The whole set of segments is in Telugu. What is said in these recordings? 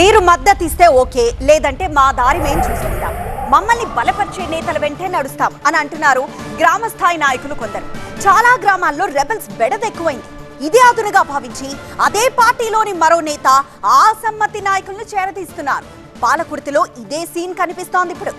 మీరు మద్దతు ఇస్తే ఓకే లేదంటే మా దారి మేము చూసుకుంటాం. మమ్మల్ని బలపరిచే నేతల వెంటే నడుస్తాం అని అంటున్నారు గ్రామ స్థాయి నాయకులు కొందరు. చాలా గ్రామాల్లో రెబల్స్ బెడదెక్కువైంది ఇదే అదునుగా భావించి అదే పార్టీలోని మరో నేత ఆ సమ్మతి నాయకులను చేరదీస్తున్నారు. పాలకుర్తిలో ఇదే సీన్ కనిపిస్తోంది ఇప్పుడు.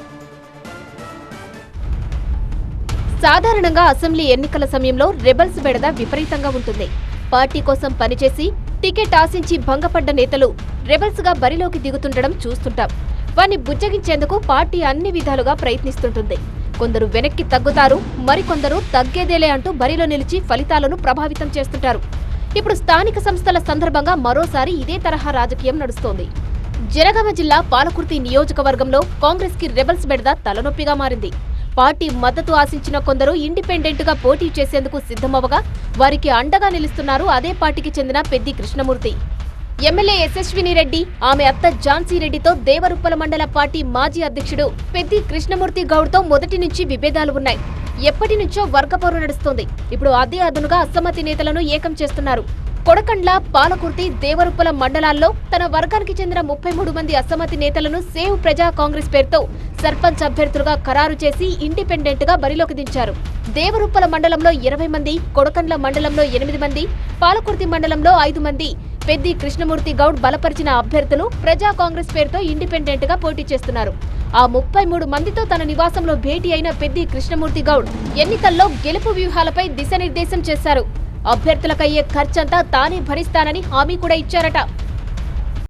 సాధారణంగా అసెంబ్లీ ఎన్నికల సమయంలో రెబల్స్ బెడద విపరీతంగా ఉంటుంది. పార్టీ కోసం పనిచేసి టికెట్ ఆశించి భంగపడ్డ నేతలు రెబల్స్గా బరిలోకి దిగుతుండడం చూస్తుంటాం. వారిని బుజ్జగించేందుకు పార్టీ అన్ని విధాలుగా ప్రయత్నిస్తుంటుంది. కొందరు వెనక్కి తగ్గుతారు మరికొందరు తగ్గేదేలే అంటూ బరిలో నిలిచి ఫలితాలను ప్రభావితం చేస్తుంటారు. ఇప్పుడు స్థానిక సంస్థల సందర్భంగా మరోసారి ఇదే తరహా రాజకీయం నడుస్తోంది. జనగామ జిల్లా పాలకుర్తి నియోజకవర్గంలో కాంగ్రెస్కి రెబల్స్ బెడద తలనొప్పిగా మారింది. పార్టీ మద్దతు ఆశించిన కొందరు ఇండిపెండెంట్గా పోటీ చేసేందుకు సిద్ధమవగా వారికి అండగా నిలుస్తున్నారు అదే పార్టీకి చెందిన పెద్ది కృష్ణమూర్తి. ఎమ్మెల్యే యశస్విని రెడ్డి ఆమె అత్త ఝాన్సీ రెడ్డితో దేవరుప్పల మండల పార్టీ మాజీ అధ్యక్షుడు పెద్ది కృష్ణమూర్తి గౌడ్తో మొదటి నుంచి విభేదాలు ఉన్నాయి. ఎప్పటి నుంచో వర్గపోరు నడుస్తోంది. ఇప్పుడు అదే అదునుగా అసమ్మతి నేతలను ఏకం చేస్తున్నారు. కొడకండ్ల పాలకుర్తి దేవరుప్పల మండలాల్లో తన వర్గానికి చెందిన ముప్పై మూడు మంది అసమ్మతి నేతలను సేవ్ ప్రజా కాంగ్రెస్ పేరుతో సర్పంచ్ అభ్యర్థులుగా ఖరారు చేసి ఇండిపెండెంట్గా బరిలోకి దించారు. దేవరుప్పల మండలంలో ఇరవై మంది కొడకండ్ల మండలంలో ఎనిమిది మంది పాలకుర్తి మండలంలో ఐదు మంది పెద్ది కృష్ణమూర్తి గౌడ్ బలపరిచిన అభ్యర్థులు ప్రజా కాంగ్రెస్ పేరుతో ఇండిపెండెంట్గా పోటీ చేస్తున్నారు. ఆ ముప్పై మూడు మందితో తన నివాసంలో భేటీ అయిన పెద్ది కృష్ణమూర్తి గౌడ్ ఎన్నికల్లో గెలుపు వ్యూహాలపై దిశానిర్దేశం చేశారు. అభ్యర్థులకయ్యే ఖర్చంతా తానే భరిస్తానని హామీ కూడా ఇచ్చారట.